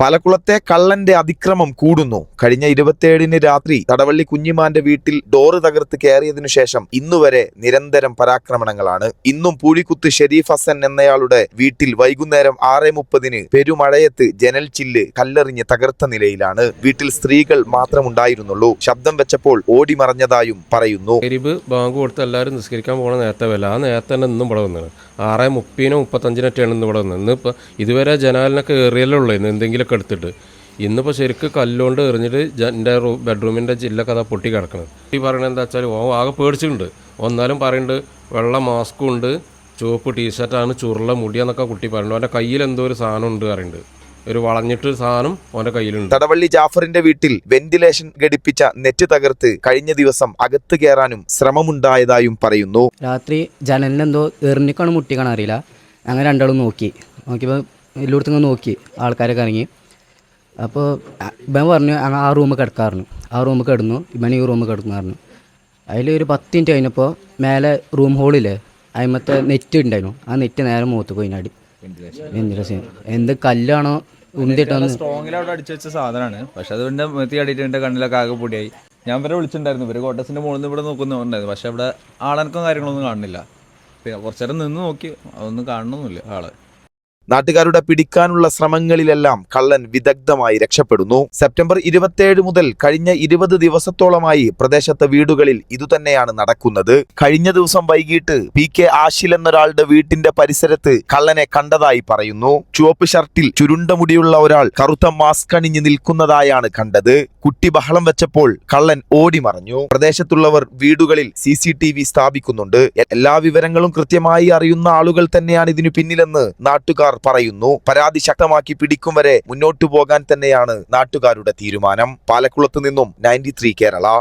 പാലക്കുളത്തെ കള്ളന്റെ അതിക്രമം കൂടുന്നു. കഴിഞ്ഞ ഇരുപത്തിയേഴിന് രാത്രി തടവള്ളി കുഞ്ഞിമാന്റെ വീട്ടിൽ ഡോറ് തകർത്ത് കയറിയതിനു ശേഷം ഇന്നുവരെ നിരന്തരം പരാക്രമണങ്ങളാണ്. ഇന്നും പൂഴിക്കുത്ത് ഷെരീഫ് ഹസൻ എന്നയാളുടെ വീട്ടിൽ വൈകുന്നേരം ആറ് മുപ്പതിന് പെരുമഴയത്ത് ജനൽ ചില്ല് കല്ലെറിഞ്ഞ് തകർത്ത നിലയിലാണ്. വീട്ടിൽ സ്ത്രീകൾ മാത്രമുണ്ടായിരുന്നുള്ളൂ. ശബ്ദം വെച്ചപ്പോൾ ഓടി മറഞ്ഞതായും പറയുന്നു. ബാങ്ക് കൊടുത്ത് എല്ലാവരും നിസ്കരിക്കാൻ പോകണ നേരത്തെ വില ആ നേരത്തെ തന്നെ ഇന്നും ഇവിടെ വന്നത് ആറ് മുപ്പതിനോ മുപ്പത്തഞ്ചിനൊക്കെയാണ് ഇന്ന് ഇവിടെ വന്നത് ഇന്നിപ്പോൾ ഇതുവരെ ജനാലിനൊക്കെ ഏറിയല്ലേ ഉള്ളൂ. ഇന്ന് എന്തെങ്കിലുമൊക്കെ എടുത്തിട്ട്. ഇന്നിപ്പോൾ ശരിക്ക് കല്ലുകൊണ്ട് എറിഞ്ഞിട്ട് എന്റെ റൂം ബെഡ്റൂമിന്റെ ചില്ലൊക്കെ അതാ പൊട്ടി കിടക്കുന്നത് ഈ പറയണത് എന്താ വെച്ചാൽ ഓ ആകെ പേടിച്ചിട്ടുണ്ട്. ഒന്നാലും പറയുന്നുണ്ട് വെള്ള മാസ്കും ഉണ്ട് ചുവപ്പ് ടീഷർട്ടാണ് ചുരുള്ള മുടിയെന്നൊക്കെ കുട്ടി പറയുന്നുണ്ട് അവന്റെ കയ്യിൽ എന്തോ ഒരു സാധനം ഉണ്ട് പറയുന്നുണ്ട് ഒരു വളഞ്ഞിട്ട് സാധനം അവന്റെ കയ്യിലുണ്ട്. തടവള്ളി ജാഫറിന്റെ വീട്ടിൽ വെന്റിലേഷൻ ഘടിപ്പിച്ച നെറ്റ് തകർത്ത് കഴിഞ്ഞ ദിവസം അകത്ത് കയറാനും ശ്രമമുണ്ടായതായും പറയുന്നു. രാത്രി ജനലിനെന്തോ എറിഞ്ഞിക്കാണ് മുട്ടിക്കാണ് അറിയില്ല. അങ്ങനെ രണ്ടാളും നോക്കി. നോക്കിയപ്പോൾ എല്ലായിടത്തും ഇങ്ങനെ നോക്കി ആൾക്കാരൊക്കെ ഇറങ്ങി. അപ്പോൾ ഇവൻ പറഞ്ഞു അങ്ങനെ ആ റൂമ് കിടക്കാറുണ്ട് ആ റൂമ് കിടന്നു ഇവൻ ഈ റൂമിൽ കിടക്കുന്നായിരുന്നു അതിൽ ഒരു പത്ത് മിനിറ്റ് കഴിഞ്ഞപ്പോൾ മേലെ റൂം ഹോളില്ലേ അതിമത്തെ നെറ്റ് ഉണ്ടായിരുന്നു ആ നെറ്റ് നേരെ മുഖത്ത് പോയി അടി വെന്റിലേഷൻ എന്ത് കല്ലാണോ ഉന്തിട്ടാന്ന് സ്ട്രോങ്ങിൽ അവിടെ അടിച്ചു വെച്ച സാധനമാണ് പക്ഷെ അത് എന്റെ മെത്തി അടിയിട്ട് എന്റെ കണ്ണിലൊക്കെ ആകെ പൊടിയായി. ഞാൻ വരെ വിളിച്ചിട്ടുണ്ടായിരുന്നു. ഇവർ കോട്ടസിന്റെ മുകളിൽ നിന്ന് ഇവിടെ നോക്കുന്നുണ്ടായിരുന്നു പക്ഷെ അവിടെ ആളനക്കും കാര്യങ്ങളൊന്നും കാണുന്നില്ല. പിന്നെ കുറച്ചേരം നിന്ന് നോക്കി. അതൊന്നും കാണണമെന്നില്ല ആൾ. നാട്ടുകാരുടെ പിടിക്കാനുള്ള ശ്രമങ്ങളിലെല്ലാം കള്ളൻ വിദഗ്ധമായി രക്ഷപ്പെടുന്നു. സെപ്റ്റംബർ ഇരുപത്തിയേഴ് മുതൽ കഴിഞ്ഞ ഇരുപത് ദിവസത്തോളമായി പ്രദേശത്തെ വീടുകളിൽ ഇതുതന്നെയാണ് നടക്കുന്നത്. കഴിഞ്ഞ ദിവസം വൈകിട്ട് പി കെ ആശിൽ എന്നൊരാളുടെ വീട്ടിന്റെ പരിസരത്ത് കള്ളനെ കണ്ടതായി പറയുന്നു. ചുവപ്പ് ഷർട്ടിൽ ചുരുണ്ട മുടിയുള്ള ഒരാൾ കറുത്ത മാസ്ക് അണിഞ്ഞ് നിൽക്കുന്നതായാണ് കണ്ടത്. കുട്ടി ബഹളം വെച്ചപ്പോൾ കള്ളൻ ഓടി മറഞ്ഞു. പ്രദേശത്തുള്ളവർ വീടുകളിൽ സി സി ടി വി സ്ഥാപിക്കുന്നുണ്ട്. എല്ലാ വിവരങ്ങളും കൃത്യമായി അറിയുന്ന ആളുകൾ തന്നെയാണ് ഇതിനു പിന്നിലെന്ന് നാട്ടുകാർ പറയുന്നു പരാതി ശക്തമാക്കി പിടിക്കും വരെ മുന്നോട്ടു പോകാൻ തന്നെയാണ് നാട്ടുകാരുടെ തീരുമാനം. പാലക്കുളത്ത് നിന്നും നയന്റി കേരള.